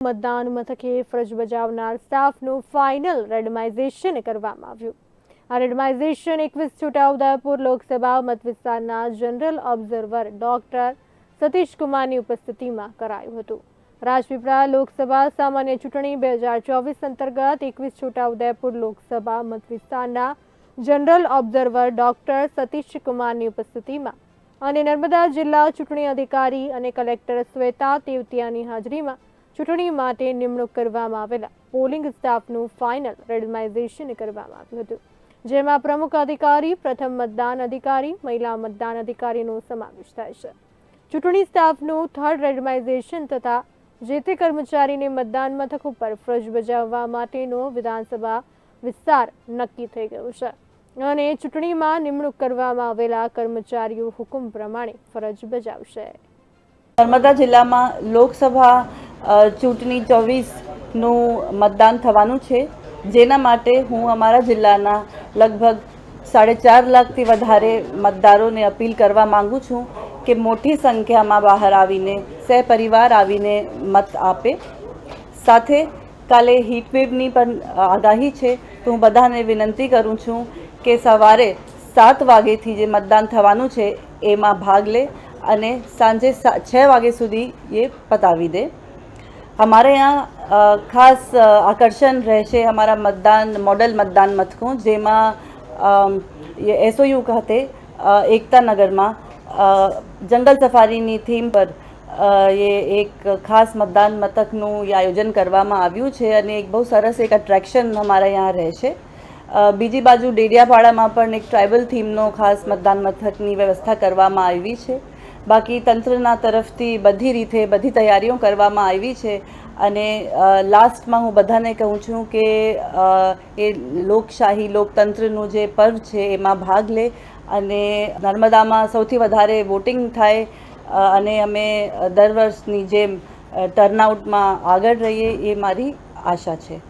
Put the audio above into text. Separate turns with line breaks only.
મતદાન મથકે ફરજ બજાવનાર સ્ટાફનું ફાઇનલ રેન્ડમાઇઝેશન કરવામાં આવ્યું. આ રેન્ડમાઇઝેશન એકવીસ છોટાઉદેપુર લોકસભા મત વિસ્તારના જનરલ ઓબ્ઝર્વર ડોક્ટર સતીશ કુમારની ઉપસ્થિતિમાં કરાયું હતું. રાજપીપળા લોકસભા સામાન્ય ચૂંટણી બે હજાર ચોવીસ અંતર્ગત એકવીસ છોટાઉદેપુર લોકસભા મતવિસ્તારના જનરલ ઓબ્ઝર્વર ડોક્ટર સતીશ કુમારની ઉપસ્થિતિમાં અને નર્મદા જિલ્લા ચૂંટણી અધિકારી અને કલેક્ટર શ્વેતા તેવતિયાની હાજરીમાં ચૂંટણી માટે નિમણૂક કરવામાં આવેલા પોલિંગ સ્ટાફનું ફાઇનલ રેન્ડમાઇઝેશન કરવામાં આવ્યું હતું, જેમાં પ્રમુખ અધિકારી, પ્રથમ મતદાન અધિકારી, મહિલા મતદાન અધિકારીનો સમાવેશ થાય છે. ચૂંટણી સ્ટાફનું થર્ડ રેન્ડમાઇઝેશન તથા જે તે કર્મચારીને મતદાન મથક ઉપર ફરજ બજાવવા માટેનો વિધાનસભા વિસ્તાર નક્કી થઈ ગયો છે. અને ચૂંટણીમાં નિમણૂક કરવામાં આવેલા કર્મચારીઓ હુકમ પ્રમાણે ફરજ બજાવશે.
નર્મદા જિલ્લામાં લોકસભા ચૂંટણી ચોવીસનું મતદાન થવાનું છે. જેના માટે હું અમારા જિલ્લાના લગભગ સાડે ચાર લાખથી વધારે મતદારોને અપીલ કરવા માગું છું કે મોટી સંખ્યામાં બહાર આવીને, સહપરિવાર આવીને મત આપે. સાથે કાલે હીટવેવની પણ આગાહી છે. તો હું બધાને વિનંતી કરું છું કે સવારે સાત વાગ્યેથી જે મતદાન થવાનું છે, એમાં ભાગ લે અને સાંજે છ વાગે સુધી એ પતાવી દે. हमारे यहाँ अ, खास अ, आकर्षण રહેશે हमारा मतदान मॉडल मतदान મથકો જેમાં અમ, ये એસઓયુ ખાતે અ, એકતા નગરમાં અ, જંગલ સફારીની થીમ પર અ, ये એક ખાસ મતદાન મથકનું ये આયોજન કરવામાં આવ્યું છે અને એક બહુ સરસ એક અટ્રેક્શન અમારા यहाँ રહેશે અ, બીજી બાજુ ડેડિયાપાડામાં પણ એક ટ્રાઇબલ થીમનો ખાસ મતદાન મથકની વ્યવસ્થા કરવામાં આવી છે બાકી તંત્રના તરફથી બધી રીતે બધી તૈયારીઓ કરવામાં આવી છે. અને લાસ્ટમાં હું બધાને કહું છું કે એ લોકશાહી લોકતંત્રનું જે પર્વ છે એમાં ભાગ લે અને નર્મદામાં સૌથી વધારે વોટિંગ થાય અને અમે દર વર્ષની જેમ ટર્નઆઉટમાં આગળ રહીએ એ મારી આશા છે.